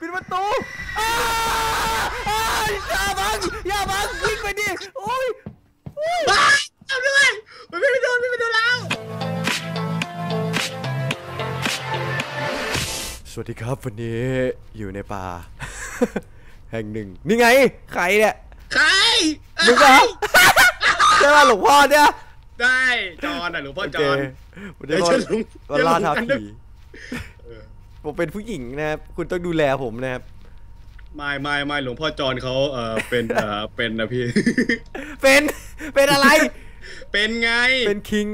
ปิดประตูอ้าอ้าอย่าบังอย่าบังวิ่งไปดิโอ้ยโอ้ยบ้าทำด้วยมันไม่ไปโดนไม่ไปโดนแล้วสวัสดีครับวันนี้อยู่ในป่า แห่งหนึ่ง นี่ไง ใครเนี่ยใครมึงเหรอใช่ป่ะหลวงพ่อเนี่ยได้จอนอะหลวงพ่อจโออนเควันนี้เอ้ยมาฉันหลงมาล่าฉันหลงท้ากันด้วยผีเออ ผมเป็นผู้หญิงนะครับ คุณต้องดูแลผมนะครับ ไม่ไม่ไม่หลวงพ่อจอนเขาเออเป็นเออเป็นนะพี่ เป็นเป็นอะไร เป็นไง เป็นคิง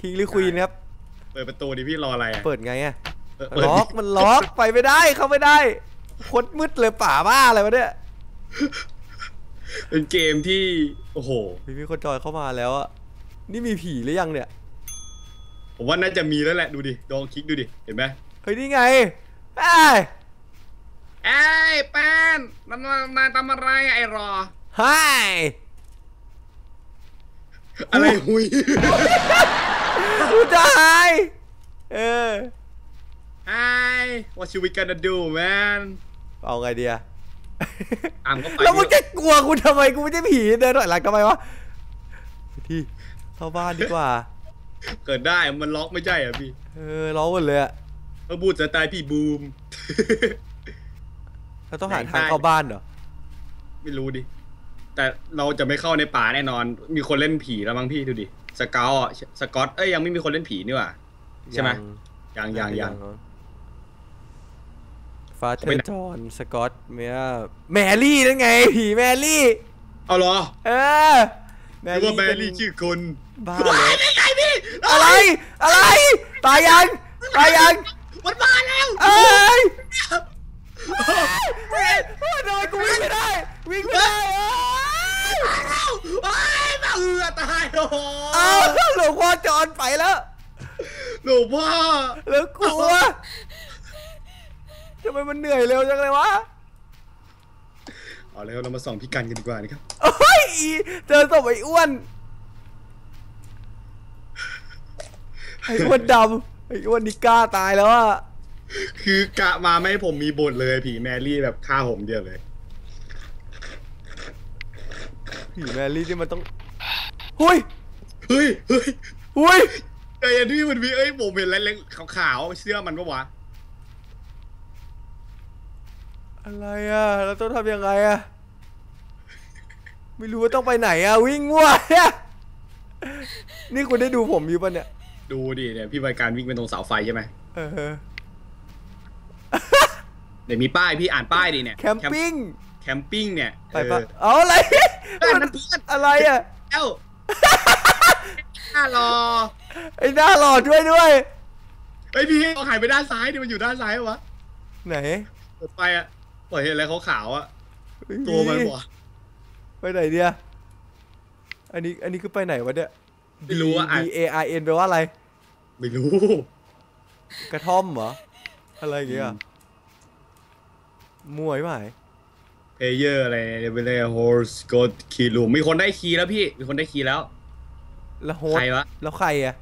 คิงหรือควีนครับ เปิดประตูดิพี่รออะไรอะเปิดไงอะเออเปิดล็อกมันล็อกไปไม่ได้เข้าไม่ได้โคตรมืดเลยป่าบ้าอะไรวะเนี่ยเป็นเกมที่โอ้โหมีมีคนจอยเข้ามาแล้วอะนี่มีผีหรือยังเนี่ย ผมว่าน่าจะมีแล้วแหละดูดิลองคลิกดูดิเห็นไหม เฮ้ยนี่ไงเอ้ยเอ้ยแป้นนายนายทำอะไรไอ้รอไฮอะไรหุยกูจะหายเออ Hi what should we gonna do man เอาไงดีอะตามเข้าไปแล้วมึงจะกลัวกูทำไมกูไม่ใช่ผีเดินหน่อยหลังทำไมวะที่เข้าบ้านดีกว่า เกิดได้มันล็อกไม่ใช่เหรอะพี่ เออร้องหมดเลยอะ มาบูดสไตล์พี่บูม เราต้องหาไหนทางได้เข้าบ้านเหรอ ไม่รู้ดิ แต่เราจะไม่เข้าในป่าแน่นอน มีคนเล่นผีแล้วมั้งพี่ดูดิสเกลสกอต เอ้ยยังไม่มีคนเล่นผีนี่หว่า ใช่ไหมยังยังยังฟาเธไปอไหนร์จอห์นสกอตเมียแมรี่นั่นไง ผีแมรี่เอาเหรอ เออหรือว่าแมรี่ชื่อคนบ้าว้าเลยยไม่ไงพี่อะไร อะไร ตายยัง ตายยัง มันมาแล้วเอ้ยเฮ้ยเฮ้ยทำไมกูวิ่งไม่ได้ วิ่งไม่ได้เอ้ยเอ้ยมาเอือตายโอ้โหอ้าวหลวงพ่อจอนไปแล้ว หลวงพ่อแล้วกลัวทำไมมันเหนื่อยเร็วจังเลยวะเอาแล้วเรามาส่องพี่กันกันดีกว่านะครับโอ้ยเจอศพไอ้อ้วนไอ้อ้วนดำ ไอ้อ้วนนิก้าตายแล้วอะคือกะมาไม่ให้ผมมีบทเลยผีแมรี่แบบฆ่าผมเดียวเลย ผีแมรี่ที่มันต้องหุยเฮ้ยเฮ้ยหุยไอ้อันที่มันมีเอ้ยผมเห็นอะไรเล็กขาวๆเสื้อมันปะวะอะไรอะเราต้องทำยังไงอะไม่รู้ว่าต้องไปไหนอะวิ่งมั่วเนี่ยนี่คุณได้ดูผมอยู่ปะเนี่ย ดูดิเนี่ยพี่ใบการวิ่งไปตรงเสาไฟใช่ไหมเออเดี๋ยวมีป้ายพี่อ่านป้ายดิเนี่ยแคมปิ้งแคมปิ้งเนี่ยไปปะเออเอาอะไรเอ้ยมัมันนเพื่อนอะไรอะเอ้าน่ารอไอ้หน้าหล่อด้วยด้วยไอยพี่เอาหายไปด้านซ้ายดิมันอยู่ด้านซ้ายวะไหนเปิดไปอะเปิดเห็นอะไรขาวๆอะตัวมันวะไปไหนเดียอันนี้อันนี้คือไปไหนวะเนี่ยไม่รู้ว่า D อ่าน A R N แปลว่าอะไร ไม่รู้ กระท่อมเหรอ อะไรอย่างเงี้ยมวยไหมเพเยอร์อะไรเวลโฮสกดคีย์ลูมีคนได้คีย์แล้วพี่ มีคนได้คีย์แล้ว แล้วโฮสใครวะ แล้วใครอะ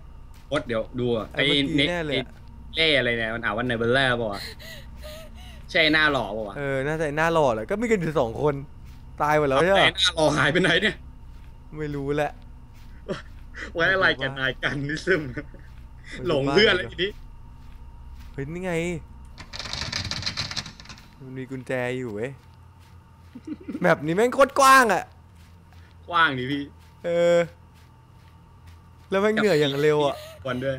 โฮสเดี๋ยวดูอะไอ้เมื่อกี้เน็แน่เลยอะเล่อะไรเนี่ยมันอ่านว่าเนเบลเลอร์ป่าวะใช่หน้าหล่อป่าวะ เออ น่าจะหน้าหล่อแหละก็มีกันอยู่สองคน ตายหมดแล้วใช่ไหนไหมหน้าหล่อหายไปไหนเนี่ย ไม่รู้แหละไว้อะไรกันนายกันนิซึม หลงเพื่อนแล้วทีนี้เฮ้ยนี่ไง มันมีกุญแจอยู่เว้ยแบบนี้แม่งโคตรกว้างอะกว้างดิพี่ เออ แล้วแม่งเหนื่อยอย่างเร็วอะวันด้วย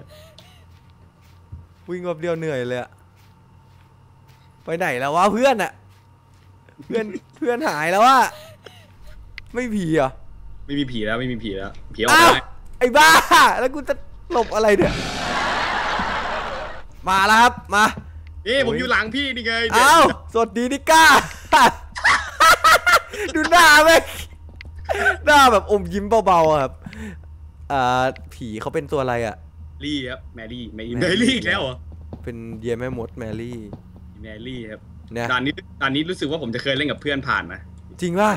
วิ่งแบบเดียวเหนื่อยเลยอะไปไหนแล้ววะเพื่อนอะเพื่อนเพื่อนหายแล้วอะไม่ผีเหรอไม่มีผีแล้วไม่มีผีแล้วผีออกอ้าวไปไอ้บ้า แล้วกูจะหลบอะไรเนี่ย มาแล้วครับมานี่ผมโอ้ยอยู่หลังพี่นี่ไงอ้าวสวัสดีนิก้า ดูหน้าแม่งหน้าแบบอมยิ้มเบาๆอะครับอ่าผีเขาเป็นตัวอะไรอะลี่ครับแมรี่แมรี่แมแมรี่รี่อีกแล้วเหรอเป็นเยแม่มดแมรี่แมรี่ครับเนี่ยด่านนี้ด่านนี้รู้สึกว่าผมจะเคยเล่นกับเพื่อนผ่านนะจริงป่ะ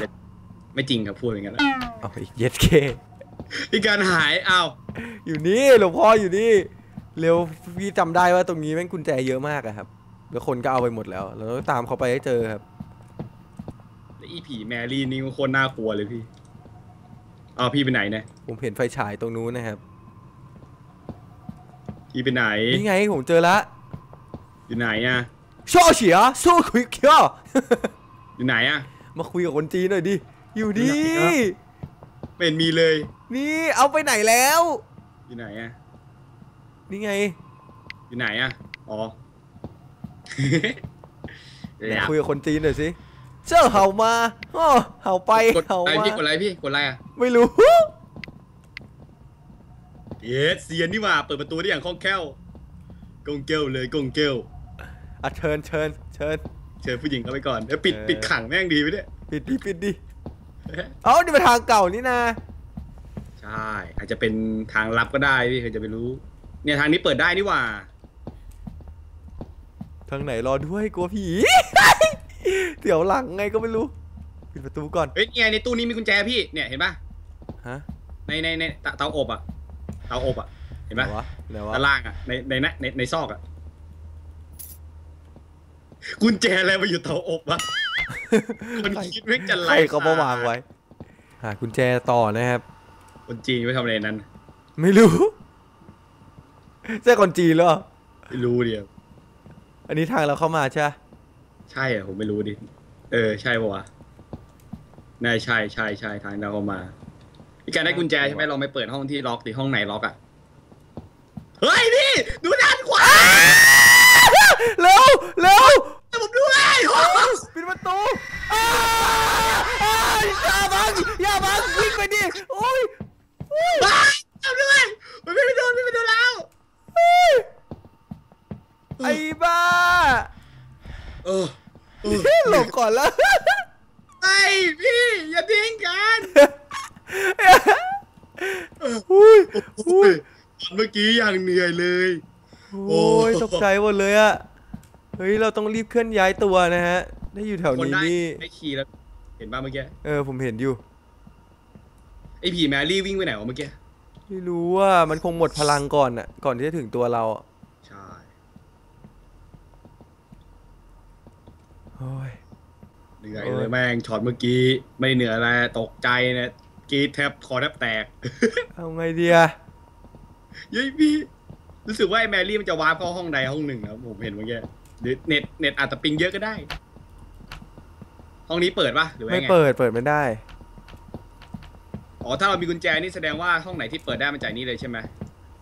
ไม่จริงครับพูดอย่างนั้นเอาอีกเย็ดเคพี่การหายอ้าวอยู่นี่หลวงพ่ออยู่นี่ เร็วพี่จำได้ว่าตรงนี้แม่งกุญแจเยอะมากอะครับ แล้วคนก็เอาไปหมดแล้วเราต้องตามเขาไปให้เจอครับแล้วอีผีแมรี่นี่โคตรน่ากลัวเลยพี่เอาพี่ไปไหนเนี่ยผมเห็นไฟฉายตรงนู้นนะครับ พี่ไปไหนนี่ไงผมเจอละอยู่ไหนอะช่อเฉียสู้คุยเคียวอยู่ไหนอะมาคุยกับคนจีนหน่อยดิอยู่ดีไหนครับไม่เห็นมีเลย นี่เอาไปไหนแล้ว อยู่ไหนอะ นี่ไงอยู่ไหนอะ อ๋ออยากคุยกับคนจีนหน่อยสิ เจ้าเห่ามาอ้อเห่าไปกดเห่าอะไรมา พี่กดอะไรพี่กดอะไรอะไม่รู้ เยสเซียนนี่หว่าเปิดประตูได้อย่างคล่องแคล่วกงเกลเลยกงเกลอะเชิญเชิญเชิญ เชิญผู้หญิงเข้าไปก่อนแล้วปิดเออ ปิดขังแม่งดีไปเนี่ย ปิดดิปิดดิ เอ้านี่เป็นทางเก่านี่นะ ใช่ อาจจะเป็นทางลับก็ได้พี่เคยจะไปรู้ เนี่ยทางนี้เปิดได้นี่หว่า ทางไหนรอด้วยกลัวผี เดี๋ยวหลังไงก็ไม่รู้ปิดประตูก่อน เฮ้ยนี่ไงในตู้นี้มีกุญแจพี่ เนี่ยเห็นปะฮะในในในเตาเตาอบอะ เตาอบอะ เห็นไหนปะวะไหนวะด้านล่างอะ ในในในในในซอกอะ กุญแจอะไรมาอยู่เตาอบวะคนคิดไม่งจะใคไล่รเขามาวางไว้ หากุญแจต่อนะครับ คนจีนไปทำอะไรนั้น ไม่รู้ ใช่คนจีนเหรอ ไม่รู้เดียวอันนี้ทางเราเข้ามาใช่ปะใช่เหรอผมไม่รู้ดิ เออ ใช่ปะวะน่าใช่ใช่ใช่ทางเราเข้ามาพี่การได้กุญแจใช่ไหมลองไปเปิดห้องที่ล็อกดิห้องไหนล็อกอะ เฮ้ยพี่ ดูด้านขวา เร็ว เร็ว ให้ผมด้วยโอ้โห ปิดประตูอ้าอ้าอย่าบังอย่าบังวิ่งไปดิโอ้ยโอ้ย บ้าทำด้วยมันไม่ไปโดนไม่ไปโดนแล้ว ไอ้บ้า เออเออ หลบ ก่อนแล้วไอ้พี่อย่าทิ้งกันอุ้ยโอ้ยตอนเมื่อกี้อย่างเหนื่อยเลย โอ้ยตกใจหมดเลยอะเฮ้ยเราต้องรีบเคลื่อนย้ายตัวนะฮะ ได้อยู่แถวคนนี้ได้นี่ได้ขี่แล้ว เห็นป่ะเมื่อกี้เออผมเห็นอยู่ไอ้ผีแมรี่วิ่งไปไหนวะเมื่อกี้ไม่รู้ว่ามันคงหมดพลังก่อนอะก่อนที่จะถึงตัวเราอะใช่โอ้ย เหนื่อยโอ้เลยยแม่งช็อตเมื่อกี้ ไม่เหนื่อยอะไรตกใจเนี่ยกรีดแทบคอแทบแตก เอาไงเดียเย้ยพี่รู้สึกว่าไอ้แมรี่มันจะวาร์ปเข้าห้องใดห้องหนึ่งนะผมเห็นเมื่อกี้หรือเน็ตเน็ตอาจจะปิงเยอะก็ได้ ห้องนี้เปิดปะหรือว่าไม่ไงเปิดเปิดไม่ได้ อ๋อถ้าเรามีกุญแจนี่แสดงว่าห้องไหนที่เปิดได้มันจ่ายนี้เลยใช่ไหม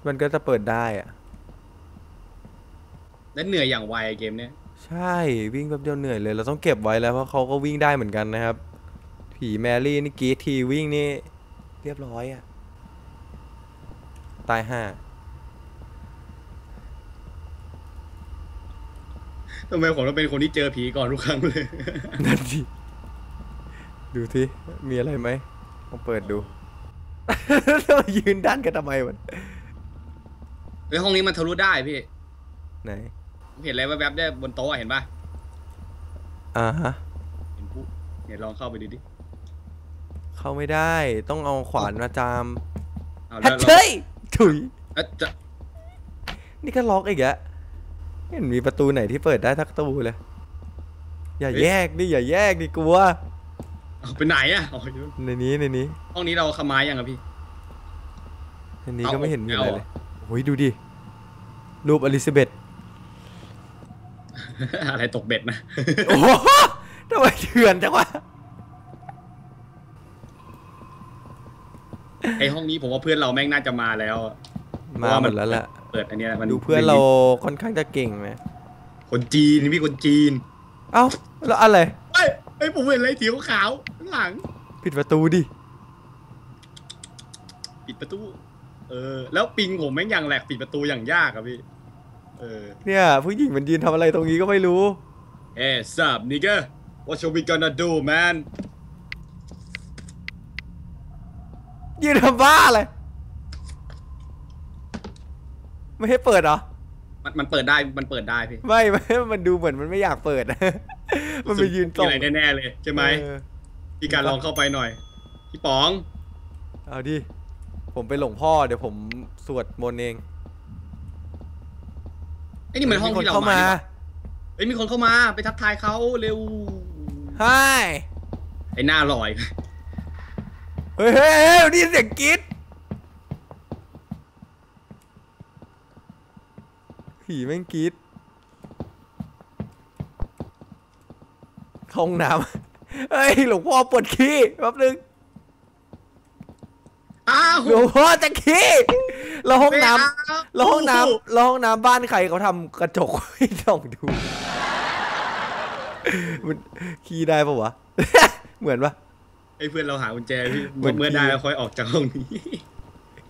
มันก็จะเปิดได้อะและเหนื่อยอย่างไวเกมเนี้ย ใช่วิ่งแป๊บเดียวเหนื่อยเลย เราต้องเก็บไว้แล้วเพราะเขาก็วิ่งได้เหมือนกันนะครับ ผีแมรี่นี่กรีดทีวิ่งนี่เรียบร้อยอะตายห่าทำไมผมต้องเป็นคนที่เจอผีก่อนทุกครั้งเลยนั่นดิดูที่มีอะไรไหมลองเปิดดูแล้วมายืนด้านกันทำไมมันเฮ้ยห้องนี้มันทะลุได้พี่ ไหนผม เห็นอะไรแวบๆได้บนโต๊ะอะเห็นปะอ่าฮะเห็นปุ๊บเนี่ยลองเข้าไปดูดิเข้าไม่ได้ต้องเอาขวานมาจามเอาฮัแล้ทวเชยถุยเอ๊ะจะนี่ก็ล็อกอีกอะไม่เห็นมีประตูไหนที่เปิดได้ทักตูเลย อย่าแยกดิอย่าแยกดิกลัวเอาไปไหนอะอ๋ออยู่ในนี้ในนี้ห้องนี้เราขมายยังอะพี่ ในนี้เอาก็ไม่เห็นมีอะไรเอาเลยโอ้ยดูดิรูปอลิซาเบธ อะไรตกเบ็ดนะ โอ้โหทำไมเถื่อนจังวะ ไอห้องนี้ผมว่าเพื่อนเราแม่งน่าจะมาแล้วอะมาหมดแล้วแหละเปิดอันเนี้ยมันดูเพื่อนเราค่อนข้างจะเก่งไหมคนจีนพี่คนจีน เอ้าแล้วอะไรเฮ้ยเฮ้ยผมเห็นอะไรสีขาวๆข้างหลัง ปิดประตูดิ ปิดประตู เออ แล้วปิงผมแม่งอย่างแหลกปิดประตูอย่างยากอะพี่ เออ เนี่ยผู้หญิงมันยืนทำอะไรตรงนี้ก็ไม่รู้ เอ้สับนิกเกอร์ what should we gonna do man ยืนทำบ้าเลยไม่ให้เปิดเหรอ มันมันเปิดได้ มันเปิดได้พี่ไม่ไม่มันดูเหมือนมันไม่อยากเปิด มันไปยืนตรงมีอะไรแน่ๆเลยใช่ไหมเออพี่การลองเข้าไปหน่อย พี่ป๋อง เอาดิ ผมไปหลงพ่อเดี๋ยวผมสวดมนต์เอง ไอ้นี่มันห้องที่เราเข้ามามานี่หว่าฮ้ยมีคนเข้ามาไปทักทายเขาเร็วไฮไอ้หน้าลอยเฮ้ยเฮ้ยเฮ้ยนี่เสียงกรี๊ดผีแม่งกรี๊ดห้องน้ำเฮ้ยหลวงพ่อปวดขี้แป๊บนึง อ้าวหลวงพ่อจะขี้แล้วห้องน้ำไม่เอาแล้วห้องน้ำแล้วห้องน้ำบ้านใครเขาทำกระจกให้ส่องดูมันขี้ได้ปะวะ เหมือนปะไอ้เพื่อนเราหากุญแจพี่เหมือนเมื่อได้แล้วค่อยออกจากห้องนี้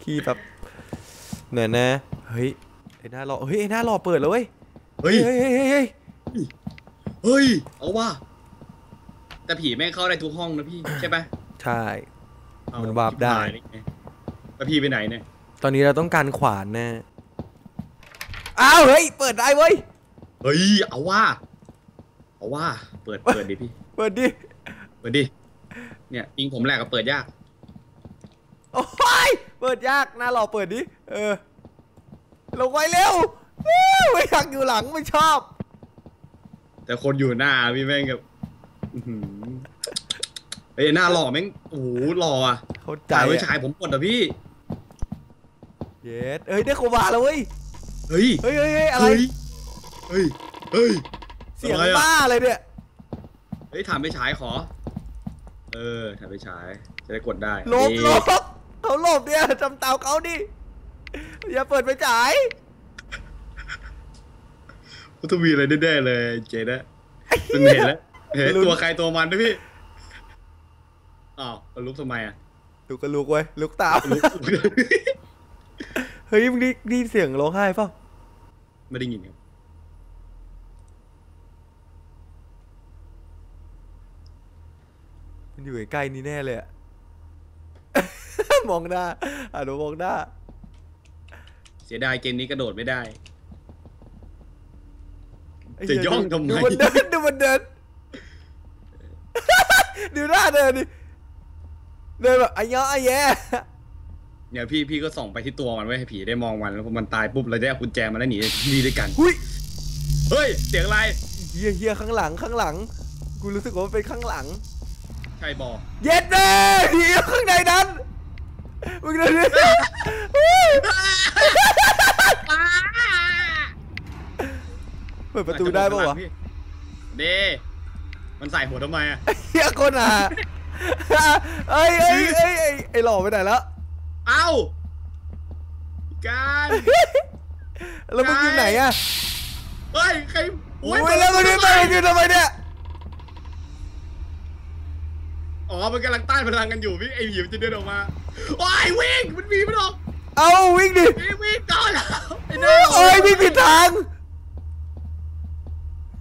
ขี้แบบเหนื่อยนะเฮ้ยไอ้หน้ารอเฮ้ยไอ้หน้ารอเปิดแล้วเว้ยเฮ้ยเฮ้ยเฮ้ยเฮ้ยเฮ้ยเฮ้ยเอาว่าแต่ผีแม่งเข้าได้ทุกห้องนะพี่ใช่ปะใช่เอมันวาร์ปได้ชิบหยนี่ไง แล้วพี่ไปไหนเนี่ย ตอนนี้เราต้องการขวานแน่อ้าวเฮ้ยเปิดได้เว้ย เฮ้ย เอาว่า เอาว่า เปิด เปิดดิพี่ เปิดดิ เปิดดิ เนี่ยอิงผมแหลกกับเปิดยาก โอ้ย เปิดยากหน้ารอเปิดดิ เออ ลงไว้เร็วเอ้ยไม่อยากอยู่หลังไม่ชอบ แต่คนอยู่หน้าพี่แม่งกับอื้อหือเฮ้ยหน้าหล่อแม่ง โอ้โหหล่ออะเข้าใจจ่ายไว้อะชายผมกดอะพี่ เย็ดเอ้ยได้โควาแล้วเว้ยเฮ้ยเฮ้ยเฮ้ยเฮ้ยอะไรเฮ้ยเฮ้ยเฮ้ยเสียงอะไรอะบ้าอะไรเนี่ยเฮ้ยถามไปฉายขอ เออถามไปฉายจะได้กดได้หลบนี่หลบเขาหลบเนี่ยจำเตาเขาดิอย่าเปิดไปจ่ายพุทธวีอะไรแน่ๆเลยเจนะมันเห็นแล้วเห็นตัวใครตัวมันด้วยพี่อ้าวแล้วลุกทำไมอะลูกก็ลูกเว้ยลูกตามลุก เฮ้ยมึงได้ได้ยินเสียงร้องไห้เปล่าไม่ได้ยินครับมันอยู่ใกล้ๆนี่แน่เลยอะ มองหน้าอะหนูมองหน้า เสียดายเกมนี้กระโดดไม่ได้ไอ้จะเหี้ย่องทำไม ดูมันเดินดูมันเดิน ดูหน้าเดินดิเดินแบบอ้ยออ้แย่ เนี่ยพี่พี่ก็ส่องไปที่ตัวมันไว้ให้ผีได้มองมันแล้วพอมันตายปุ๊บเราได้เอากุญแจมาแล้วหนีหนีด้วยกันหุ้ย เฮ้ยเสียงอะไรเฮียเฮียข้างหลังข้างหลัง กูรู้สึกว่ามันเป็นข้างหลัง ใช่บอเย็ดเด้เฮียข้างในนั้นมึงดูดิเปิดประตูได้ปะวะเดมันใส่หัวทำไมอะเฮียคนอะเอ้ยเอ้ยเอ้ยเอ้ยไอ้หล่อไปไหนแล้ว เอ้าการแล้วมึงอยู่ไหนอะเฮ้ยใครโอ้ยแล้วมึงอยู่ไหนมึงอยู่ทำไมเนี่ยอ๋อมันกำลังต้านพลังกันอยู่พี่ไอ้หยิบจะเดินออกมาโอ้ยวิ่งมันวิ่งมันออกเอาวิ่งดิวิ่งวิ่งก่อนแล้วไอ้หน้าโอ้ยวิ่งผิดทาง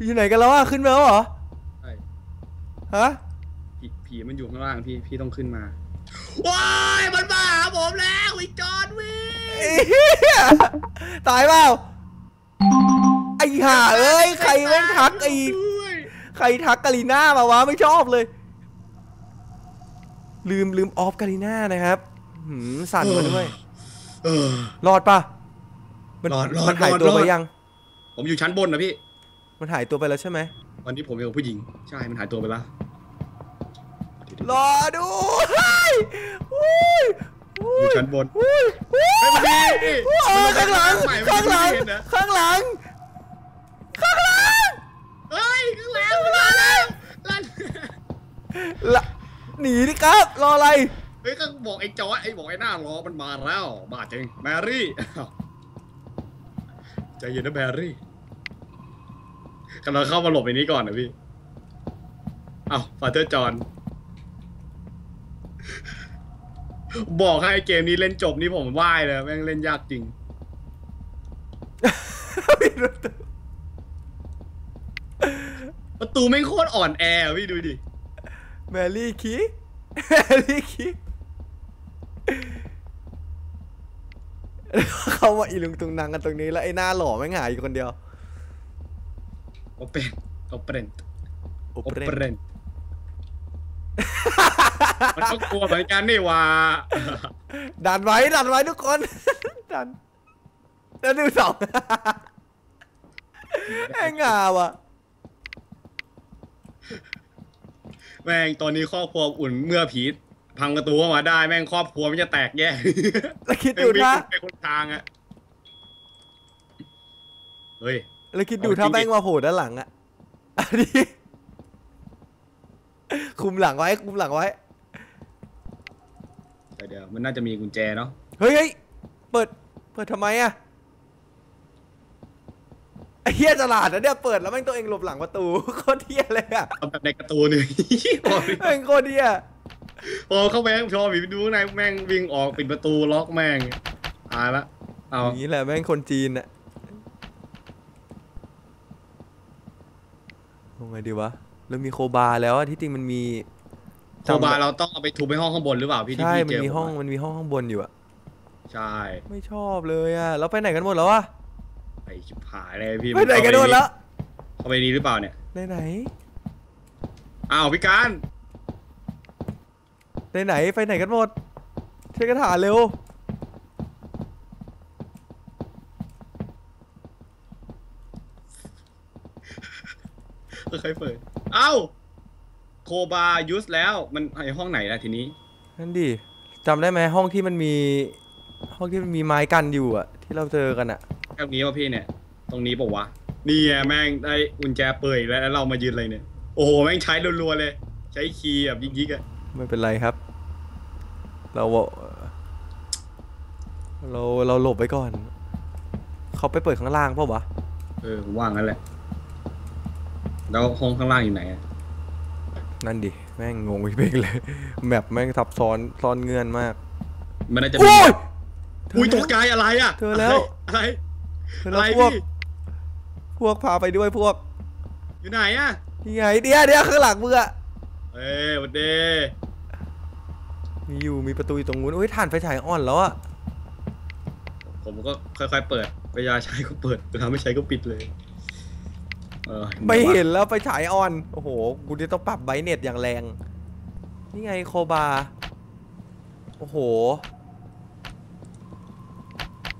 อยู่ไหนกันแล้วอะขึ้นมาแล้วเหรอใช่ฮะผีผีมันอยู่ข้างล่างพี่พี่ต้องขึ้นมา ว้ายมันมาหาผมแล้ววิ่งจอนวิ่งไอ้เหี้ยตายเปล่าไอ้ห่าเอ้ยใครแม่งทักไอ้ด้วยใครทักกาลีน่ามาวะไม่ชอบเลย ลืมลืมออฟกาลีน่านะครับหืมสั่นมาด้วยเออรอดปะมันรอดรอดมันหายรอดตัวรอดไปยัง ผมอยู่ชั้นบนนะพี่ มันหายตัวไปแล้วใช่ไหมวันนี้ผมเป็นผู้หญิง ใช่ มันหายตัวไปแล้ว รอดูเฮ้ยอุ้ยอยู่ชั้นบนอุ้ยอุ้ยเฮ้ยมันมีอุ้ยมันข้างหลังใหม่มันข้างหลังไม่เห็นนะข้างหลัง ข้างหลัง เฮ้ย ข้างหลังมันมาแล้วลั่นละหนีดิครับ รออะไร เฮ้ยก็บอกไอ้จอร์ดไอ้บอกไอ้หน้ารอมันมาแล้วบาดจริงแมรี่อ้าวใจเย็นนะแมรี่กำลังเข้ามาหลบในนี้ก่อนนะพี่ เอ้าฟาเธอร์จอน บอกให้เกมนี้เล่นจบนี่ผมไหว้เลยแม่งเล่นยากจริง ประตูแม่งโคตรอ่อนแออะพี่ดูดิ แมรี่คีแมรี่คีเขามาอีลุงตุงนางกันตรงนี้แล้วไอ้หน้าหล่อไม่งหายอยู่คนเดียว โอเปนโอเปนโอโอเปเปเรน มันก็กลัวเหมือนกันนี่หว่าดันไว้ดันไว้ทุกคน ดันแล้วดูสองแองงาว่ะ แม่งตอนนี้ครอบครัวอุ่นเมื่อผีพังประตูเข้ามาได้แม่งครอบครัวมันจะแตกแยกแล้วคิดดูถ้าไปคนทางอะเฮ้ยแล้วคิดดูเอาจริงถ้าดิแม่งมาโผล่ด้านหลังอะอันนี้ คุมหลังไว้ คุมหลังไว้เดี๋ยวเดี๋ยวมันน่าจะมีกุญแจเนาะ เฮ้ยเฮ้ยเปิด เปิดทำไมอะไอ้เฮียฉลาดนะเนี่ยเปิดแล้วแม่งตัวเองหลบหลังประตูโคตรเฮียเลยอะเอาแบบในการ์ตูนเลยแม่งโคตรเฮียพอเข้าไปข้างชอผีไปดูข้างในแม่งวิ่งออกปิดประตูล็อกแม่งตายละเอาอย่างนี้แหละแม่งคนจีนอะทำไงดีวะ แล้วมีโคบาร์แล้วอะที่จริงมันมีโคบาเราต้องเอาไปทุบไปห้องข้างบนหรือเปล่าพี่ที่ใช่พี่มันเจอมีห้องผะมันมีห้องข้างบนอยู่อะใช่ไม่ชอบเลยอะแล้วไปไหนกันหมดแล้วอะไอชิบหายเลยพี่ไปไหนกันหมดแล้วเข้าไปนี้หรือเปล่าเนี่ยไหนไหนอ้าวพี่การไหนไหนไปไหนกันหมดช่วยกันหาเร็วใครเปิด เอ้า โคบายูสแล้วมันไอห้องไหนล่ะทีนี้ นั่นดิจำได้ไหมห้องที่มันมี ห้องที่มันมีไม้กันอยู่อะที่เราเจอกันอะแค่นี้วะพี่เนี่ย ตรงนี้ปะวะนี่ไงแม่งได้กุญแจเปิดอีกแล้วแล้วเรามายืนอะไรเนี่ย โอ้โหแม่งใช้รัวๆเลย ใช้คีย์แบบยิกๆอะไม่เป็นไรครับ เราเราเราหลบไว้ก่อน เขาไปเปิดข้างล่างเปล่าวะ เออผมว่างั้นแหละ แล้วห้องข้างล่างอยู่ไหนอะนั่นดิ แม่งงงไปเพ่งเลย แมปแม่งซับซ้อนซ้อนเงื่อนมาก มันน่าจะมีโอ้ยอุ้ยตกใจอะไรอะเจอแล้ว อะไรเธออะไรแล้วพวก พี่พวกพาไปด้วยพวกอยู่ไหนอะนี่ไงเดี๋ยวเดี๋ยวข้างหลังมึงอะเอ้ยหวันเดมีอยู่มีประตูอยู่ตรงนู้นอุ้ยถ่านไฟฉายอ่อนแล้วอะผมก็ค่อยๆเปิดเวลาใช้ก็เปิดเวลาไม่ใช้ก็ปิดเลย เออไม่เห็นแล้วไฟฉายอ่อน โอ้โห กูจะต้องปรับไบรท์เน็ตอย่างแรง นี่ไงโคบา โอ้โห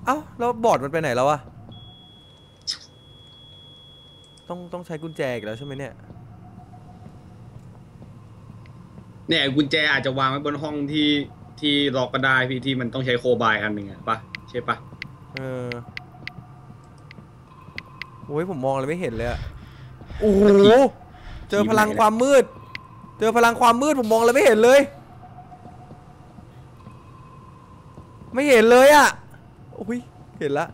เอ้า แล้วบอร์ดมันไปไหนแล้วอะต้องต้องใช้กุญแจอีกแล้วใช่ไหมเนี่ย เนี่ยกุญแจอาจจะวางไว้บนห้องที่ที่ล็อกก็ได้พี่ที่มันต้องใช้โคบายอันหนึ่งอะปะใช่ปะเออโอ้ยผมมองอะไรไม่เห็นเลยอะ โอ้โหเจอพลังความมืด เจอพลังความมืดผมมองอะไรไม่เห็นเลย ไม่เห็นเลยอะโอ้ยเห็นละ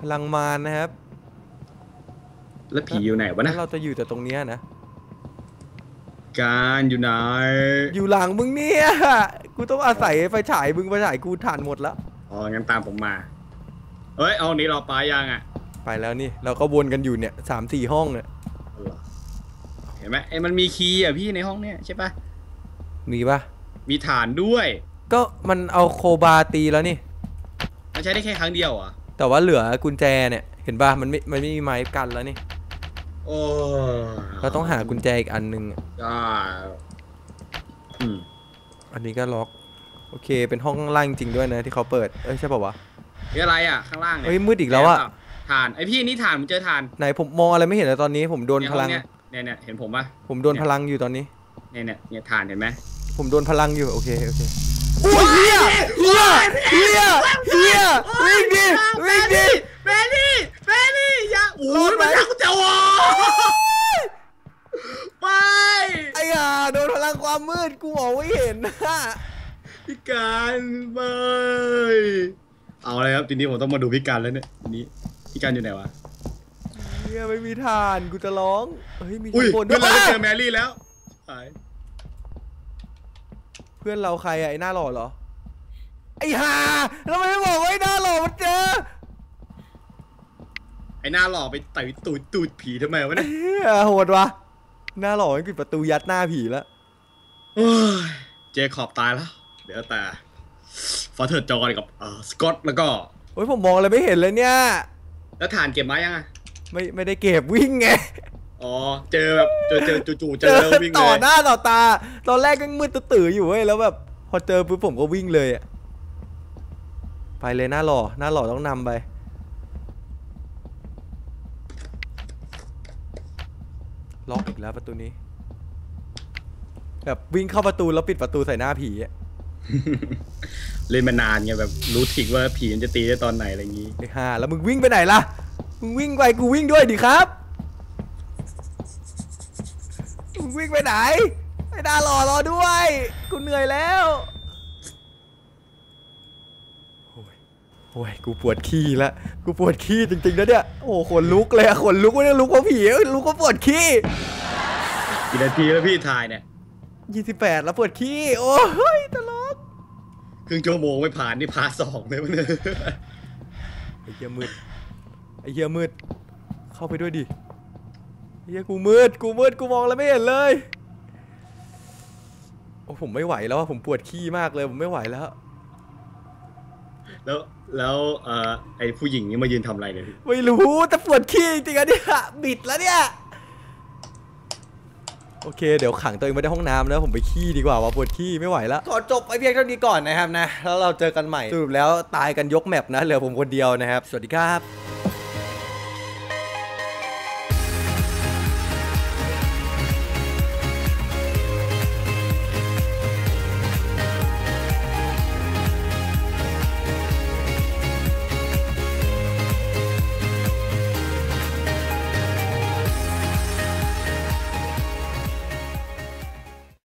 พลังมารนะครับ แล้วผีอยู่ไหนวะแล้นะวเราจะอยู่แต่ตรงเนี้ยนะ การอยู่ไหน อยู่หลังมึงเนี่ย กูต้องอาศัยไฟฉายมึงไฟฉายกูถ่านหมดแล้ว อ๋อ งั้นตามผมมาเฮ้ย เอานี้เราไปยังอะ ไปแล้วนี่เราก็วนกันอยู่เนี่ยสามสี่ห้องเนี่ยเอาเหรอเห็นไหมไอ้มันมีคีย์อะพี่ในห้องเนี้ยใช่ปะมีปะมีฐานด้วย ก็มันเอาโคบาตีแล้วนี่มันใช้ได้แค่ครั้งเดียวเหรอะแต่ว่าเหลือกุญแจเนี่ย เห็นป่ะมันไม่มันไม่มีไม้กันแล้วนี่โอ้เราต้องหากุญแจอีกอันหนึงได้อืมอันนี้ก็ล็อกโอเค เป็นห้องข้างล่างจริงๆด้วยนะที่เขาเปิด เอ้ยใช่ป่าวะนี่อะไรอะ ข้างล่างนี่เฮ้ยมืดอีกแล้วอะ ฐานไอพี่นี่ฐานผมเจอฐานไหนผมมองอะไรไม่เห็นเลยตอนนี้ผมโดนเยพลังห้อเนี่ยเนี่ยเนี่ยเห็นผมปะผมโดนพลังอยู่ตอนนี้เนี่ยเนี่ยเนี่ยฐานเห็นไหมผมโดนพลังอยู่โอเคโอเคโอ้ยเฮียเฮียเฮียเฮียวิ่งดิวิ่งดิเบลลี่เบลลี่อย่าโอ้รอดยไหมมันทักจะวอไปไอ้ห่าโดนพลังความมืดกูมองไม่เห็นนะพี่การไปเอาเลยครับทีนี้ผมต้องมาดูพี่การแล้วเนี่ยทีนี้ พี่การอยู่ไหนวะเฮียไม่มีทานกูจะร้องเฮ้ยมีอุ้ยข้างบนด้เพื่วอนยเราได้เจออะแมรี่แล้วไปเพื่อนเราใครอะไอ้หน้าหล่อเหรอไอ้ห่าแล้วทำไมไม่บอกว่าไอ้หน้าหล่อมันเจอไอ้หน้าหล่อไปต่อยตูดตูดผีทำไมวะเนี่ยเฮียโหดวะหน้าหล่อมันปิดประตูยัดหน้าผีแล้วโอ้ยเจคอบตายแล้วเดี๋ยวแต่ฟอเธอร์จอยกับเอ่อสกอตแล้วก็โอ้ยผมมองอะไรไม่เห็นเลยเนี่ย แล้วฐานเก็บมายังอะไม่ไม่ได้เก็บวิ่งไงอ๋อเจอแบบเจอเจอจู่ๆเจอแล้ววิ่งต่อเลยหน้าต่อตา ตอนแรกก็มืดตื่อๆอยู่เว้ยแล้วแบบพอเจอปุ๊บผมก็วิ่งเลยอะไปเลยหน้าหล่อหน้าหล่อต้องนำไปล็อกอีกแล้วประตูนี้ แบบวิ่งเข้าประตูแล้วปิดประตูใส่หน้าผีอะ เล่นมานานไงแบบรู้ทิกว่าผีมันจะตีได้ตอนไหนอะไรอย่างงี้ไอ้ห่าแล้วมึงวิ่งไปไหนล่ะ มึงวิ่งไปกูวิ่งด้วยดิครับ มึงวิ่งไปไหน ไอ้ดารอรอด้วย กูเหนื่อยแล้วโอ้ยโอ้ยกูปวดขี้ละกูปวดขี้จริงๆนะเนี่ย โอ้ขนลุกเลยอะขนลุกไม่ได้ลุกเพราะผีลุกเพราะปวดขี้กี่นาทีแล้วพี่ถ่ายเนี่ยยี่สิบแปดแล้วปวดขี้ โอ้ยตลก ครึ่งชั่วโมงไม่ผ่านนี่พาร์ทสองเลยมันเนี่ยไอ้เหี้ยมืดไอ้เหี้ยมืด เข้าไปด้วยดิไอ้เหี้ยกูมืดกูมืดกูมองแล้วไม่เห็นเลยโอ้ผมไม่ไหวแล้วอะผมปวดขี้มากเลยผมไม่ไหวแล้ว แล้วแล้วเอ่อไอผู้หญิงนี่มายืนทำอะไรเลยพี่ไม่รู้แต่ปวดขี้จริงๆอะเนี่ยบิดแล้วเนี่ย โอเคเดี๋ยวขังตัวเองไว้ในห้องน้ำแล้วผมไปขี้ดีกว่าว่าปวดขี้ไม่ไหวแล้วขอจบไปเพียงเท่านี้ก่อนนะครับนะแล้วเราเจอกันใหม่สรุปแล้วตายกันยกแมปนะเหลือผมคนเดียวนะครับ สวัสดีครับ